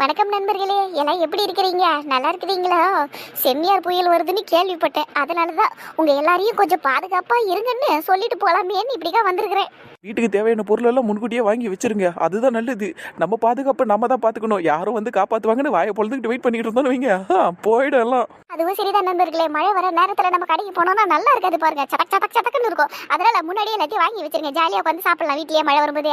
வணக்கம் நண்பர்களே. எல்லாம் எப்படி இருக்கிறீங்க? நல்லா இருக்கிறீங்களா? செம்மியார் புயல் வருதுன்னு கேள்விப்பட்டேன். அதனால தான் உங்கள் எல்லாரையும் கொஞ்சம் பாதுகாப்பாக இருங்கன்னு சொல்லிட்டு போகலாமேன்னு இப்படிக்கா வந்திருக்கிறேன். வீட்டுக்கு தேவையான பொருள் எல்லாம் முன்கூட்டியே வாங்கி வச்சிருங்க. அதுதான் நல்லது. நம்ம பாதுகாப்பு நம்ம தான் பார்த்துக்கணும். யாரும் வந்து காப்பாற்றுவாங்கன்னு வாயை பொழுதுகிட்டு வெயிட் பண்ணிட்டு இருந்தோம்னு வைங்க. எல்லாம் அதுவும் சரிதான் நண்பர்களே. மழை வர நேரத்தில் நம்ம கடைக்கு போனோம்னா நல்லா இருக்காது பாருங்க. சதக் சதக் சதக்குன்னு இருக்கும். அதனால முன்னாடியே எல்லாத்தையும் வாங்கி வச்சிருங்க. ஜாலியாக உட்காந்து சாப்பிடலாம். வீட்லயே மழை வரும்போது.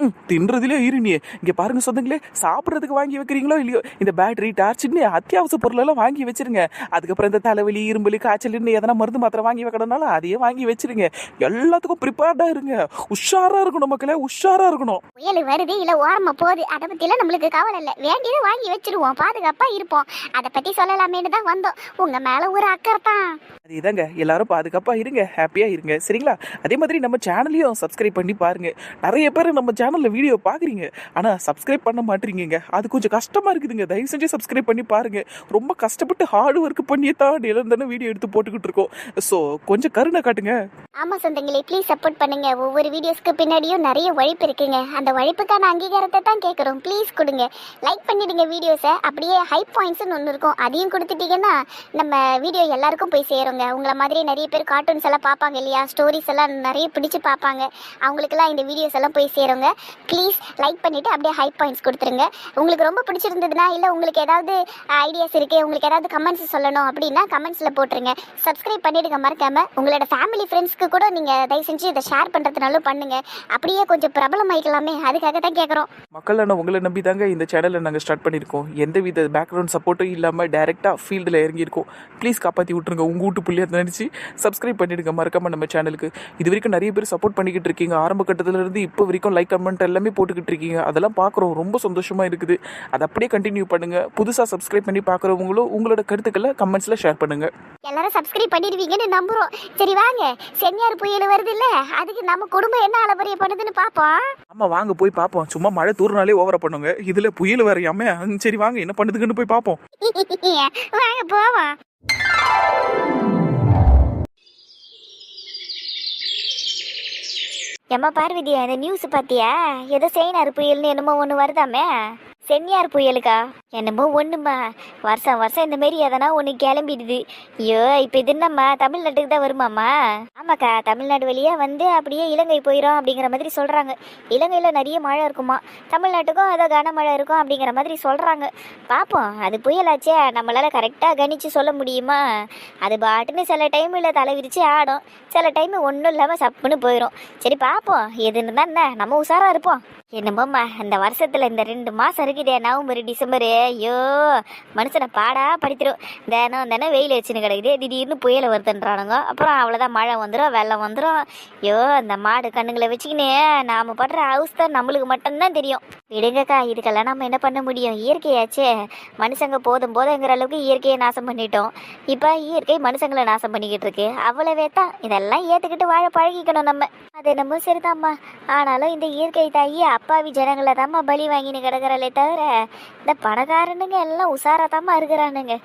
தின்றதுலயே இருனியே இங்க பாருங்க சொந்தங்களே சாப்பிட்றதுக்கு வாங்கி வைக்கிறீங்களோ இல்லையோ? இந்த பேட்டரி டார்ச்னு அத்தியாவசிய பொருள் எல்லாம் வாங்கி வச்சிருங்க. அதுக்கப்புறம் இந்த தலைவலி இரும்பலி காய்ச்சல்னு எதனா மருந்து மாத்திரை வாங்கி வைக்கணும்னாலும் அதையே வாங்கி வச்சிருங்க. எல்லாத்துக்கும் ப்ரிப்பேர்டா இருங்க. உஷாரா இருக்கணும் மக்களே உஷாரா இருக்கணும். புயல் வருது இல்லை ஓரமா போகுது. அதை பற்றிலாம் நம்மளுக்கு கவலை இல்லை. வேண்டியதை வாங்கி வச்சிருவோம் பாதுகாப்பாக இருப்போம். அதை பற்றி சொல்லலாமேன்னு தான் வந்தோம். உங்கள் மேலே ஒரு அக்கறை தான். அது இதாங்க எல்லாரும் பாதுகாப்பா இருங்க ஹாப்பியா இருங்க. சரிங்களா? அதே மாதிரி நம்ம சேனலையும் சப்ஸ்கிரைப் பண்ணி பாருங்க. நிறைய பேர் நம்ம சேனலில் வீடியோ பார்க்குறீங்க ஆனால் சப்ஸ்கிரைப் பண்ண மாட்டீங்க அது கொஞ்சம் கஷ்டமாக இருக்குதுங்க. தயவு செஞ்சு சப்ஸ்கிரைப் பண்ணி பாருங்கள் ரொம்ப கஷ்டப்பட்டு ஹார்ட் ஒர்க் பண்ணியே தான் நிலந்தானே வீடியோ எடுத்து போட்டுக்கிட்டு இருக்கோம். ஸோ கொஞ்சம் கருணை காட்டுங்க. ஆமாம் சொந்தங்களே ப்ளீஸ் சப்போர்ட் பண்ணுங்க. ஒவ்வொரு வீடியோஸ்க்கு பின்னாடியும் நிறைய உழைப்பு இருக்குங்க. அந்த உழைப்புக்கான அங்கீகாரத்தை தான் கேட்குறோம் ப்ளீஸ் கொடுங்க. லைக் பண்ணிடுங்க வீடியோஸை அப்படியே ஹை பாயிண்ட்ஸ்னு ஒன்று இருக்கும். அதையும் கொடுத்துட்டீங்கன்னா நம்ம வீடியோ எல்லாருக்கும் போய் சேருங்க. உங்களை மாதிரி நிறைய பேர் கார்ட்டூன்ஸ் எல்லாம் பார்ப்பாங்க இல்லையா? ஸ்டோரிஸ் எல்லாம் நிறைய பிடிச்சி பார்ப்பாங்க. அவங்களுக்கெல்லாம் இந்த வீடியோஸ் எல்லாம் போய் சேருங்க. ப்ளீஸ் லைக் பண்ணிவிட்டு அப்படியே ஹை பாயிண்ட்ஸ் கொடுத்துருங்க. உங்களுக்கு ரொம்ப பிடிச்சிருந்ததுன்னா இல்லை உங்களுக்கு ஏதாவது ஐடியாஸ் இருக்குது உங்களுக்கு ஏதாவது கமெண்ட்ஸ் சொல்லணும் அப்படின்னா கமெண்ட்ஸில் போட்டுருங்க. சப்ஸ்கிரைப் பண்ணிவிடுங்க மறக்காம. உங்களோட ஃபேமிலி ஃப்ரெண்ட்ஸ்க்கு கூட நீங்கள் தயவு செஞ்சு இதை ஷேர் பண்ணுறதுனாலும் பண்ணுங்க. அப்படியே கொஞ்சம் பிரபலம் ஆகிக்கலாமே அதுக்காக தான் கேட்குறோம் மக்கள் நான் உங்களை நம்பி தாங்க இந்த சேனலை நாங்கள் ஸ்டார்ட் பண்ணியிருக்கோம். எந்த வித பேக்ரவுண்ட் சப்போர்ட்டும் இல்லாமல் டேரெக்டாக ஃபீல்டில் இறங்கியிருக்கோம். ப்ளீஸ் காப்பாற்றி விட்ருங்க உங்கள் வீட்டு புள்ளியாக நினச்சி சப்ஸ்கிரைப் பண்ணிவிடுங்க மறக்காமல் நம்ம சேனலுக்கு இது வரைக்கும் நிறைய பேர் சப்போர்ட் பண்ணிக்கிட்டு இருக்கீங்க. ஆரம்ப கட்டத்துலேருந்து இப்போ வரைக்கும் லைக் கமெண்ட் எல்லாமே போட்டுக்கிட்டு இருக்கீங்க. அதெல்லாம் பார்க்குறோம். ரொம்ப சந்தோஷமாக இருக்குது. அதை அப்படியே கண்டினியூ பண்ணுங்க. புதுசாக சப்ஸ்கிரைப் பண்ணி பார்க்குறவங்களும் உங்களோட கருத்துக்களை கமெண்ட்ஸில் ஷேர் பண்ணுங்க. எல்லாரும் சப்ஸ்கிரைப் பண்ணிடுவீங்கன்னு நம்புறோம். சரி வாங்க. சென்னியார் புயல் வருது இல்ல அதுக்கு நம்ம குடும்பம் என்ன அலபரிய பண்ணுதுன்னு பார்ப்போம். ஆமாம் வாங்க போய் பார்ப்போம். சும்மா மழை தூர்னாலே ஓவரா பண்ணுங்க. இதில் புயல் வரையாம சரி வாங்க. என்ன பண்ணுதுக்குன்னு போய் பார்ப்போம். வாங்க போவோம். எம்மா பார்வதி அந்த நியூஸ் பார்த்தியா ஏதோ செயினார் புயல்னு என்னமோ ஒன்று வருதாமே? சென்னியார் புயலுக்கா? என்னமோ ஒன்றுமா வருஷம் வருஷம் இந்த மாரி எதனா ஒன்று கிளம்பிடுது. ஐயோ இப்போ இது என்னம்மா? தமிழ்நாட்டுக்கு தான் வருமாம்மா? ஆமாக்கா தமிழ்நாடு வழியாக வந்து அப்படியே இலங்கை போயிடும் அப்படிங்கிற மாதிரி சொல்கிறாங்க இலங்கையில் நிறைய மழை இருக்குமா? தமிழ்நாட்டுக்கும் ஏதோ கனமழை இருக்கும் அப்படிங்கிற மாதிரி சொல்கிறாங்க பார்ப்போம் அது புயலாச்சே. நம்மளால் கரெக்டாக கணிச்சு சொல்ல முடியுமா? அது பாட்டுன்னு சில டைமில் தலைவிரிச்சு ஆடும். சில டைம் ஒன்றும் இல்லாமல் சப்புன்னு போயிடும் சரி பார்ப்போம் எதுன்னு தான் என்ன? நம்ம உஷாராக இருப்போம். என்னமோம்மா இந்த வருஷத்தில் இந்த ரெண்டு மாதம் இருக்குதே. நவம்பர் டிசம்பர் ஐயோ மனுஷனை பாடா படித்திரும். தினம் தினம் வெயில் வச்சுன்னு கிடக்குது. திடீர்னு புயலை வருதுன்றானுங்க. அப்புறம் அவ்வளோதான் மழை வந்துடும் வெள்ளம் வந்துடும் ஐயோ அந்த மாடு கண்ணுங்களை வச்சுக்கினே நாம் படுற ஹவுஸ் தான் நம்மளுக்கு மட்டும்தான் தெரியும். விடுங்கக்கா இதுக்கெல்லாம் நம்ம என்ன பண்ண முடியும்? இயற்கையாச்சே. மனுஷங்க போதும் போதுங்கிற அளவுக்கு இயற்கையை நாசம் பண்ணிட்டோம். இப்போ இயற்கை மனுஷங்களை நாசம் பண்ணிக்கிட்டு இருக்கு. அவ்வளவே தான். இதெல்லாம் ஏற்றுக்கிட்டு வாழ பழகிக்கணும் நம்ம. அது என்னமோ சரிதாம்மா. ஆனாலும் இந்த இயற்கை தாயி அப்பாவி ஜனங்களை தாம்மா பலி வாங்கின்னு கிடக்குறாளே தவிர இந்த பணக்காரனுங்க எல்லாம் உசாராதாம்மா இருக்கிறானுங்க.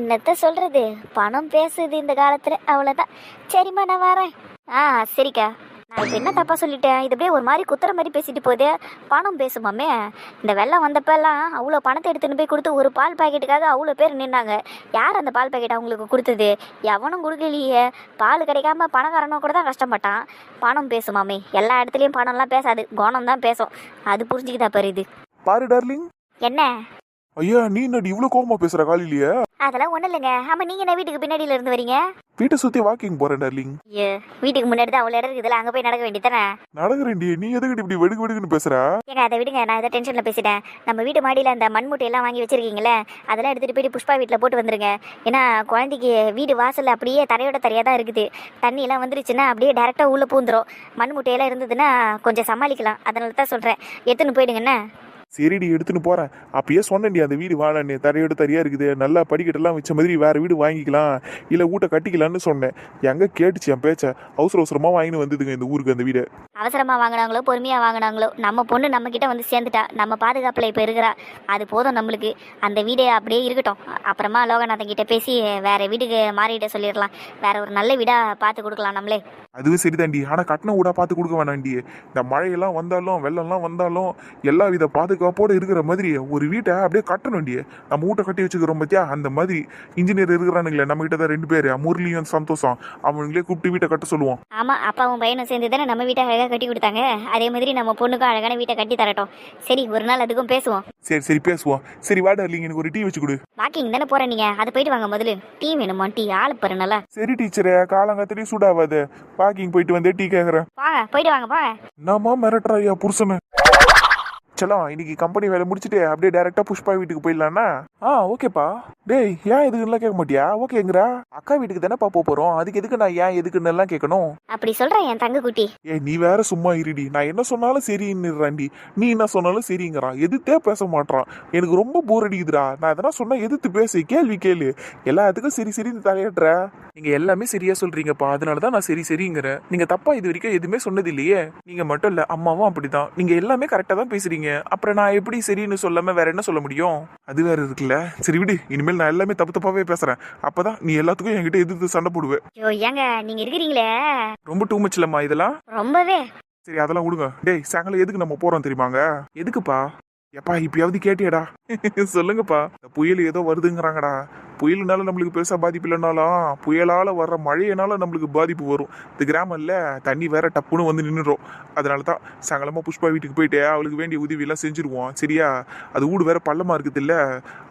என்னத்த சொல்றது? பணம் பேசுது இந்த காலத்துல. அவ்வளோதான் சரிம்மா நான் வரேன். ஆ சரிக்கா. நான் இப்போ என்ன தப்பா சொல்லிட்டேன்? இது அப்படியே ஒரு மாதிரி குத்துற மாதிரி பேசிட்டு போதே பணம் பேசுமாமே. இந்த வெள்ளம் வந்தப்பெல்லாம் அவ்வளோ பணத்தை எடுத்துன்னு போய் கொடுத்து ஒரு பால் பாக்கெட்டுக்காக அவ்வளோ பேர் நின்னாங்க. யார் அந்த பால் பாக்கெட் அவங்களுக்கு கொடுத்தது? எவனும் கொடுக்கலையே. பால் கிடைக்காம பணக்காரனும் கூட தான் கஷ்டப்பட்டான். பணம் பேசுமாமே. எல்லா இடத்துலையும் பணம்லாம் பேசாது. குணம் தான் பேசும். அது புரிஞ்சுக்கிட்டா பாரு இது? பாரு டார்லிங். என்ன? ஐயா நீ என்னடி இவ்வளவு கோவமா பேசுற காலையிலேயே? அதெல்லாம் ஒன்றும் இல்லைங்க. ஆமாம் நீங்கள் என்ன வீட்டுக்கு பின்னாடியில இருந்து வரீங்க? வீட்டை சுத்தி வாக்கிங் போறேன் டார்லிங். ஐயோ வீட்டுக்கு முன்னாடி தான் அவ்வளோ இடம் இருக்குதுல்ல அங்கே போய் நடக்க வேண்டியதானே நடக்கிறேன்டி. நீ எதுக்கு இப்படி வெடுக்கு வெடுக்குன்னு பேசுற? ஏங்க அதை விடுங்க. நான் ஏதோ டென்ஷனில் பேசிட்டேன். நம்ம வீட்டு மாடியில் அந்த மண் மூட்டையெல்லாம் வாங்கி வச்சிருக்கீங்களே அதெல்லாம் எடுத்துகிட்டு போயிட்டு புஷ்பா வீட்டில் போட்டு வந்துருங்க. ஏன்னா குழந்தைக்கு வீடு வாசல் அப்படியே தரையோட தரையாக தான் இருக்குது. தண்ணியெல்லாம் வந்துருச்சுன்னா அப்படியே டேரெக்டாக உள்ளே பூந்துரும். மண் மூட்டையெல்லாம் இருந்ததுன்னா கொஞ்சம் சமாளிக்கலாம். அதனால தான் சொல்கிறேன் எடுத்துன்னு போயிடுங்கண்ணே சரிடி எடுத்துன்னு போகிறேன் அப்பயே சொன்னேன்டி அந்த வீடு வாழன்னு தரையோட தரையாக இருக்குது நல்லா படிக்கட்டெல்லாம் வச்ச மாதிரி வேறு வீடு வாங்கிக்கலாம் இல்லை வீட்டை கட்டிக்கலான்னு சொன்னேன். எங்கே கேட்டுச்சு என் பேச்சை? அவசர அவசரமாக வாங்கின்னு வந்ததுங்க இந்த ஊருக்கு அந்த வீடு. அவசரமா வாங்கினாங்களோ பொறுமையா வாங்கினாங்களோ நம்ம பொண்ணு நம்ம கிட்ட வந்து சேர்ந்துட்டா நம்ம பாதுகாப்புல இப்ப இருக்கிறா அது போதும் நம்மளுக்கு. அந்த வீடு அப்படியே இருக்கட்டும். அப்புறமா லோகநாதன் கிட்ட பேசி வேற வீட்டுக்கு மாறிட்ட சொல்லிடலாம். வேற ஒரு நல்ல வீடா பார்த்து கொடுக்கலாம் நம்மளே. அதுவும் சரிதாண்டி ஆனா கட்டின ஊடா பார்த்து கொடுக்க வேணாண்டி இந்த மழையெல்லாம் வந்தாலும் வெள்ளம்லாம் வந்தாலும் எல்லா வித பாதுகாப்போடு இருக்கிற மாதிரி ஒரு வீட்டை அப்படியே கட்டணும்டி நம்ம வீட்டை கட்டி வச்சுக்கிறோம் பார்த்தியா அந்த மாதிரி இன்ஜினியர் இருக்கிறானுங்களே நம்ம கிட்ட தான் ரெண்டு பேர். முரளியும் சந்தோஷம். அவனுங்களே கூப்பிட்டு வீட்டை கட்ட சொல்லுவோம் ஆமா அப்பாவும் பையனும் சேர்ந்து தானே நம்ம வீட்டை கட்டி கொடுத்தாங்க. அதே மாதிரி நம்ம பொண்ணுக்கும் அழகான வீட்டை கட்டி தரட்டும். சரி ஒரு நாள் அதுக்கும் பேசுவோம். சரி சரி பேசுவோம். சரி வாடா இல்லைங்க எனக்கு ஒரு டீ வச்சு கொடு. வாக்கிங் தானே போறேன் நீங்க? அதை போயிட்டு வாங்க முதல்ல. டீ வேணுமா? டீ ஆளு பாரு நல்லா. சரி டீச்சரே காலங்காத்திலே சூடாவாது. வாக்கிங் போயிட்டு வந்தே டீ கேட்குறேன் வாங்க போயிட்டு வாங்க போங்க. என்னம்மா மிரட்டுறா ஐயா புருஷனு? செல்லம் இன்னைக்கு கம்பெனி வேலை முடிச்சுட்டு அப்படியே டேரெக்டாக புஷ்பா வீட்டுக்கு போயிடலான்னா ஆ ஓகேப்பா. டேய் ஏன் இதுக்குலாம் கேட்க மாட்டியா? ஓகேங்கிறா அக்கா வீட்டுக்கு தானேப்பா போக போகிறோம் அதுக்கு எதுக்கு நான் ஏன் எதுக்குன்னு எல்லாம் கேட்கணும்? அப்படி சொல்றேன் என் தங்க குட்டி ஏய் நீ வேற சும்மா இருடி. நான் என்ன சொன்னாலும் சரின்னுறாண்டி நீ என்ன சொன்னாலும் சரிங்கிறான். எதிர்த்தே பேச மாட்றான். எனக்கு ரொம்ப போர் அடிக்குதுடா. நான் எதனா சொன்னா எதிர்த்து பேசு. கேள்வி கேளு. எல்லாத்துக்கும் சரி சரின்னு தலையிடுற. நீங்க எல்லாமே சரியா சொல்றீங்கப்பா. அதனால தான் நான் சரி சரிங்கிறேன். நீங்க தப்பா இது வரைக்கும் எதுவுமே சொன்னது இல்லையே. நீங்க மட்டும் இல்ல அம்மாவும் அப்படிதான் நீங்க எல்லாமே கரெக்டா தான் பேசுறீங்க. அப்புறம் நான் எப்படி சரின்னு சொல்லாம வேற என்ன சொல்ல முடியும்? அது வேற இருக்குல்ல. சரி விடு. இனிமேல் நான் எல்லாமே தப்பு தப்பாவே பேசுறேன். அப்பதான் நீ எல்லாத்துக்கும் என்கிட்ட எதிர்த்து சண்டை போடுவே. ஐயோ ஏங்க நீங்க இருக்கிறீங்களே? ரொம்ப டூ மச் இல்லம்மா இதெல்லாம். ரொம்பவே. சரி அதெல்லாம் விடுங்க டேய் சாயங்காலம் எதுக்கு நம்ம போறோம் தெரியுமாங்க? எதுக்குப்பா? எப்பா இப்பயாவது கேட்டியடா. சொல்லுங்கப்பா. இந்த புயல் ஏதோ வருதுங்கிறாங்கடா. புயலுனால நம்மளுக்கு பெருசா பாதிப்பு இல்லைனாலும் புயலால வர்ற மழையினால நம்மளுக்கு பாதிப்பு வரும். இந்த கிராமம்ல தண்ணி வேற டப்புன்னு வந்து நின்றுடும் அதனால தான் சாயங்காலமா புஷ்பா வீட்டுக்கு போயிட்டு அவளுக்கு வேண்டிய உதவி எல்லாம் செஞ்சிருவோம். சரியா? அது வீடு வேற பள்ளமா இருக்குது இல்ல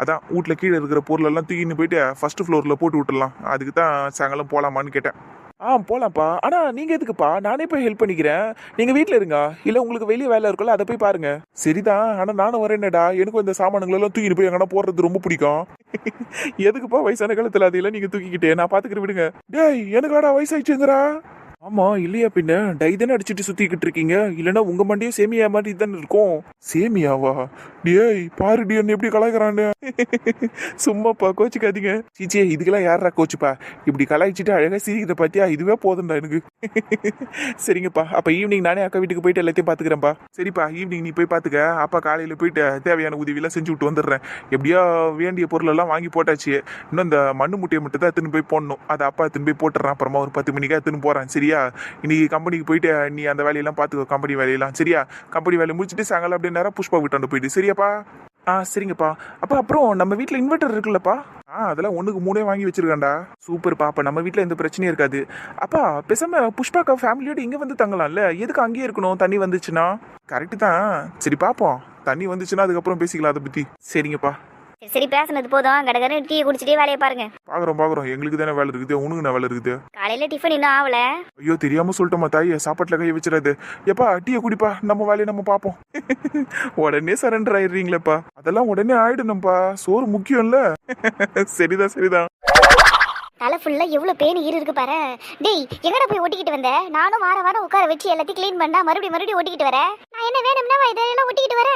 அதான் வீட்டுல கீழே இருக்கிற பொருள் எல்லாம் தூக்கின்னு போயிட்டு ஃபர்ஸ்ட் ஃப்ளோர்ல போட்டு விட்டுறலாம் அதுக்கு தான் சாயங்காலம் போலாமான்னு கேட்டேன். ஆ போகலாம்ப்பா ஆனால் நீங்கள் எதுக்குப்பா? நானே போய் ஹெல்ப் பண்ணிக்கிறேன். நீங்கள் வீட்டில் இருங்க. இல்லை உங்களுக்கு வெளியே வேலை இருக்குல்ல அதை போய் பாருங்கள் சரிதான். நான் நானும் வரேன்டா எனக்கும் இந்த சாமான்கள் எல்லாம் தூக்கிட்டு போய் எங்கன்னா போடுறது ரொம்ப பிடிக்கும். எதுக்குப்பா வயசான காலத்தில் அதையெல்லாம் நீங்க தூக்கிக்கிட்டே? நான் பார்த்துக்கிட்டு விடுங்க. டேய் எனக்காடா வயசாயிடுச்சுங்கிறா. ஆமா இல்லையா பின்ன? டை தானே அடிச்சுட்டு சுத்திக்கிட்டு இருக்கீங்க? இல்லைன்னா உங்க மண்டையும் சேமியா மாதிரி தானே இருக்கும்? சேமியாவா? டேய் பாரு டி என்ன எப்படி கலாய்க்கிறான்னு. சும்மாப்பா கோச்சுக்காதீங்க. சீச்சே இதுக்கெல்லாம் யாரா கோச்சுப்பா? இப்படி கலாய்ச்சிட்டு அழகா சிரிக்கிற பார்த்தியா இதுவே போதும்டா எனக்கு. சரிங்கப்பா அப்ப ஈவினிங் நானே அக்கா வீட்டுக்கு போயிட்டு எல்லாத்தையும் பாத்துக்கிறேன்ப்பா. சரிப்பா ஈவினிங் நீ போய் பாத்துக்க. அப்பா காலையில போயிட்டு தேவையான உதவியெல்லாம் செஞ்சு விட்டு வந்துடுறேன். எப்படியோ வேண்டிய பொருள் எல்லாம் வாங்கி போட்டாச்சு. இன்னும் இந்த மண்ணு முட்டையை மட்டும் தான் எடுத்துன்னு போய் போடணும். அதை அப்பா எடுத்துன்னு போய் போட்டுறேன் அப்புறமா ஒரு பத்து மணிக்கா எடுத்துன்னு போறேன். சரியா? இன்னைக்கு கம்பெனிக்கு போயிட்டு நீ அந்த வேலையெல்லாம் பார்த்துக்கோ கம்பெனி வேலையெல்லாம். சரியா? கம்பெனி வேலையை முடிச்சுட்டு சாயங்காலம் அப்படியே நேரம் புஷ்பா வீட்டாண்டு போயிட்டு சரியாப்பா? ஆ சரிங்கப்பா. அப்பா அப்புறம் நம்ம வீட்டில் இன்வெர்டர் இருக்குல்லப்பா? ஆ அதெல்லாம் ஒன்றுக்கு மூணே வாங்கி வச்சிருக்கேன்டா. சூப்பர்ப்பா பாப்பா நம்ம வீட்டில் எந்த பிரச்சனையும் இருக்காது. அப்பா பேசாம புஷ்பாக்கா ஃபேமிலியோடு இங்கே வந்து தங்கலாம்ல? எதுக்கு அங்கேயே இருக்கணும்? தண்ணி வந்துச்சுன்னா? கரெக்டு தான். சரி பார்ப்போம் தண்ணி வந்துச்சுன்னா அதுக்கப்புறம் பேசிக்கலாம் அதை பற்றி சரிங்கப்பா. சரி சரி பேசுனது போதும். கடகடன்னு டீ குடிச்சிட்டே வேலையை பாருங்க. பாக்குறோம் பாக்குறோம். எங்களுக்கு தானே வேலை இருக்குது? உனக்கு என்ன வேலை இருக்குது? காலையில டிஃபன் இன்னும் ஆகல ஐயோ தெரியாம சொல்லிட்டோமா தாய். சாப்பாட்டுல கை வச்சிடாது. எப்பா டீயை குடிப்பா. நம்ம வேலையை நம்ம பார்ப்போம் உடனே சரண்டர் ஆயிடுறீங்களேப்பா. அதெல்லாம் உடனே ஆயிடணும்ப்பா சோறு முக்கியம்ல. சரிதான் சரிதான். தலை ஃபுல்லா எவ்வளவு பேனு ஈரு இருக்கு பாரு. டேய் எங்கடா போய் ஒட்டிக்கிட்டு வந்த? நானும் வார வாரம் உட்கார வச்சு எல்லாத்தையும் க்ளீன் பண்ணா மறுபடியும் மறுபடியும் ஒட்டிக்கிட்டு வரேன் நான் என்ன வேணும்னா இதெல்லாம் ஒட்டிக்கிட்டு வரேன்